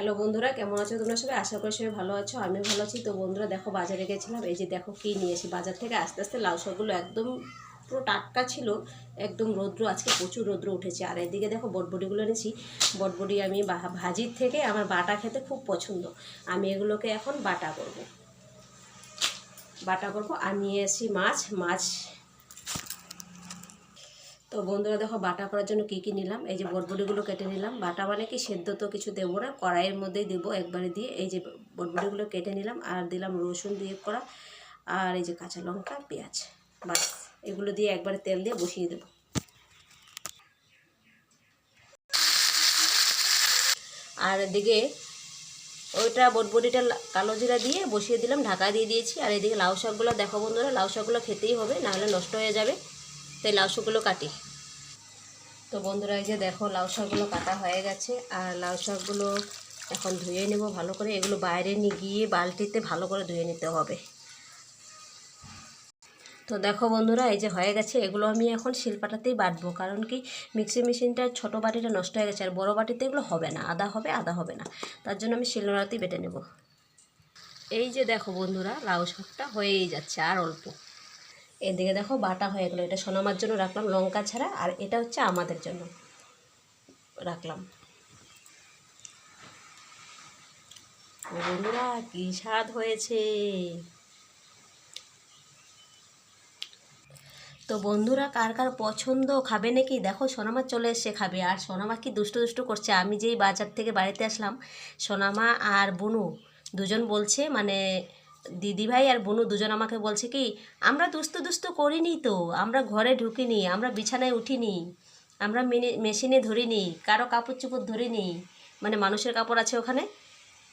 Hello বন্ধুরা, কেমন আছো তোমরা সবাই? আশা করি সবাই ভালো আছো আমি ভালো আছি। তো বন্ধুরা, দেখো বাজারে গেছিলাম, এই যে দেখো কী নিয়েছি বাজার থেকে আস্তে আস্তে লাউ শাকগুলো একদম পুরো টাটকা ছিল, একদম রৌদ্র, আজকে প্রচুর রৌদ্র উঠেছে। আর এদিকে দেখো বটবডিগুলো এনেছি বটবডি আমি ভাজির থেকে আমার বাটা খেতে খুব পছন্দ। আমি এগুলোকে এখন বাটা করব। বাটা করব, আর নিয়ে এসেছি মাছ মাছ তো বন্ধুরা দেখো বাটা করার জন্য কী কী নিলাম? এই যে বটবডিগুলো কেটে নিলাম। বাটা মানে কি সেদ্ধ তো কিছু দেবো না, কড়াইয়ের মধ্যেই দেবো একবারে দিয়ে। এই যে বটবডিগুলো কেটে নিলাম আর দিলাম রসুন দিয়ে করা। আর এই যে কাঁচা লঙ্কা, পেঁয়াজ বাস এগুলো দিয়ে একবারে তেল দিয়ে বসিয়ে দেবো। আর এদিকে ওইটা বটবডিটা লা- কালো জিরা দিয়ে বসিয়ে দিলাম, ঢাকা দিয়ে দিয়েছি। আর এদিকে লাউ শাকগুলো, দেখো বন্ধুরা, লাউ শাকগুলো খেতেই হবে, নাহলে নষ্ট হয়ে যাবে। তাই লাউ শাকগুলো কাটি। তো বন্ধুরা, এই যে দেখো, লাউ শাকগুলো কাটা হয়ে গেছে। আর লাউ শাকগুলো এখন ধুয়ে নেব ভালো করে। এগুলো বাইরে নিয়ে গিয়ে বালতিতে ভালো করে ধুয়ে নিতে হবে। তো দেখো বন্ধুরা, এই যে হয়ে গেছে। এগুলো আমি এখন শিলপাটাতেই বাটবো কারণ কি মিক্সি মেশিনটা ছোট বাটিটা নষ্ট হয়ে গেছে। আর বড় বাটিতে এগুলো হবে না। আদা হবে আদা হবে না। তার জন্য আমি শিলনোড়াতেই বেটে নেব। এই যে দেখো বন্ধুরা, লাউ শাকটা হয়েই যাচ্ছে আর অল্প। এদিকে দেখো বাটা হয়ে গেলো। এটা সোনামার জন্য রাখলাম, লঙ্কা ছাড়া, আর এটা হচ্ছে আমাদের জন্য রাখলাম। বন্ধুরা, কি স্বাদ হয়েছে। তো বন্ধুরা, কার কার পছন্দ খাবে নাকি? দেখো, সোনামা চলে এসে খাবে। আর সোনামা কি দুষ্টু দুষ্টু করছে? আমি যেই বাজার থেকে বাড়িতে আসলাম, সোনামা আর বুনু দুজন বলছে মানে দিদিভাই আর বুনু দুজন আমাকে বলছে কি আমরা দুস্তু দুস্তু করিনি তো আমরা ঘরে ঢুকিনি আমরা বিছানায় উঠিনি আমরা মেশিনে ধরিনি কারও কাপড় চোপড় ধরিনি। মানে মানুষের কাপড় আছে ওখানে।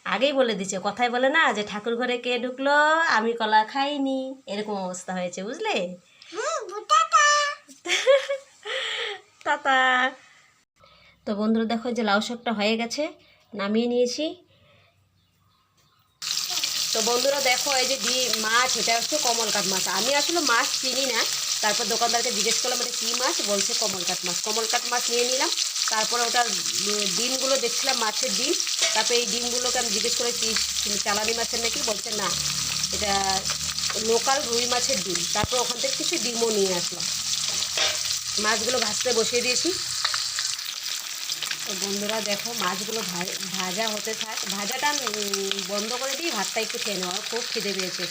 আগেই বলে দিচ্ছে কথাই বলে না যে ঠাকুর ঘরে কে ঢুকলো আমি কলা খাইনি এরকম অবস্থা হয়েছে বুঝলে? টাটা। তো বন্ধুরা দেখো যে লাউ শাকটা হয়ে গেছে নামিয়ে নিয়েছি। তো বন্ধুরা দেখো, এই যে দি মাছ, এটা হচ্ছে কমলকাট মাছ। আমি আসলে মাছ চিনি না। তারপর দোকানদারকে জিজ্ঞেস করলাম, এটা কী মাছ? বলছে কমলকাট মাছ। কমলকাট মাছ নিয়ে নিলাম। তারপরে ওটার ডিমগুলো দেখছিলাম, মাছের ডিম। তারপরে এই ডিমগুলোকে আমি জিজ্ঞেস করেছি চালানি মাছের নাকি? বলছে, না, এটা লোকাল রুই মাছের ডিম। তারপর ওখান থেকে কিছু ডিমও নিয়ে আসলাম। মাছগুলো ভাজতে বসিয়ে দিয়েছি। তো বন্ধুরা দেখো মাছগুলো ভাজা হতে থাক, ভাজাটা বন্ধ করে দিয়ে ভাতটা একটু খেয়ে নেওয়া খুব খিদে পেয়েছে।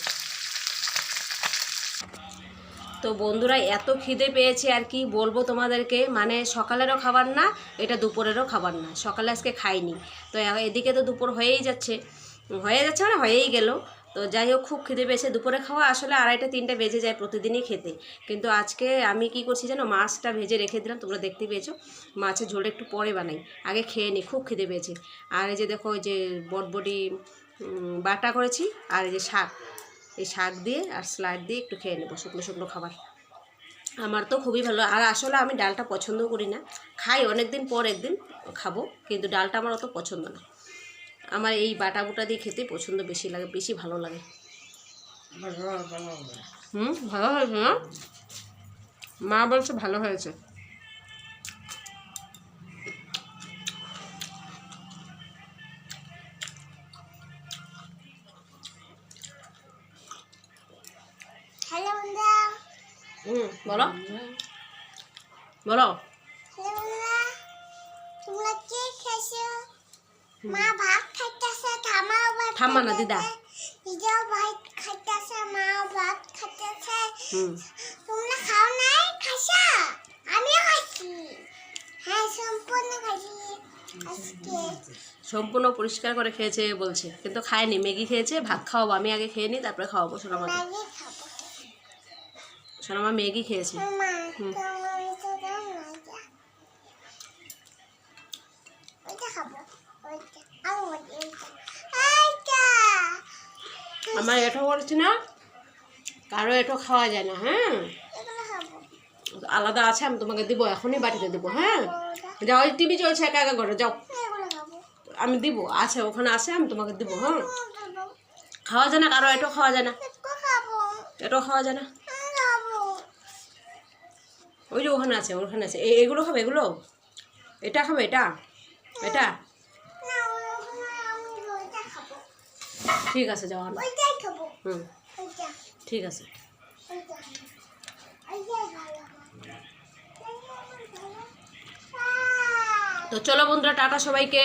তো বন্ধুরা এত খিদে পেয়েছে আর কি বলব তোমাদেরকে মানে সকালেরও খাবার না, এটা দুপুরেরও খাবার না, সকালে আজকে খাইনি। তো এদিকে তো দুপুর হয়েই যাচ্ছে, হয়ে যাচ্ছে মানে হয়েই গেল। তো যাই হোক খুব খিদে পেয়েছে। দুপুরে খাওয়া আসলে আড়াইটা তিনটা বেজে যায় প্রতিদিনই খেতে। কিন্তু আজকে আমি কি করছি জানো? মাছটা ভেজে রেখে দিলাম তোমরা দেখতে পেয়েছ? মাছের ঝোলটা একটু পরে বানাই। আগে খেয়ে নিই খুব খিদে পেয়েছে। আর এই যে দেখো ওই যে বটবডি উম, বাটা করেছি আর এই যে শাক। এই শাক দিয়ে আর স্লাইড দিয়ে একটু খেয়ে নেব শুকনো শুকনো খাবার। আমার তো খুবই ভালো। আর আসলে আমি ডালটা পছন্দ করি না। খাই অনেক দিন পর একদিন খাব কিন্তু ডালটা আমার অত পছন্দ না। আমার এই বাটা বুটা দিয়ে খেতে পছন্দ বেশি লাগে বেশি ভালো লাগে। হুম ভালো হয়েছে না মা বলছে ভালো হয়েছে। হুম বলো। বলো। তোমরা কে খেয়েছো? মা ভাত খাইতেছে থামাও ভাত থামা না দিদা। দিদাও ভাত খাইতেছে মা ভাত খাইতেছে। তোমরা খাও নাই? খাইছো? আমিও খাইছি। হ্যাঁ সম্পূর্ণ খাইছি সম্পূর্ণ পরিষ্কার করে খেয়েছে বলছে। কিন্তু খায়নি। ম্যাগি খেয়েছে ভাত খাওয়াবো। আমি আগে খেয়ে নিই তারপরে খাওয়াবো সোনামাকে সোনামা ম্যাগি খেয়েছে। হুম। খাব। আমার এঠো বলছি না, কারও এঠো খাওয়া যায় না হ্যাঁ? আলাদা আছে, আমি তোমাকে দিব, এখনই বাটিতে দেবো হ্যাঁ? যাও টিভি চলছে, একা একা ঘরে, যাও। আমি দিব, আছে, ওখানে আছে, আমি তোমাকে দিব হ্যাঁ? খাওয়া যায় না, কারও এটো খাওয়া যায় না। একটু খাব এটো খাওয়া যায় না। ওই যে ওখানে আছে ওখানে আছে। এগুলো খাবে, এগুলো? এটা খাবে, এটা? এটা না ওগুলো ঠিক আছে যাও আনো। হুম। ঠিক আছে। তো চলো বন্ধুরা টাটা সবাইকে।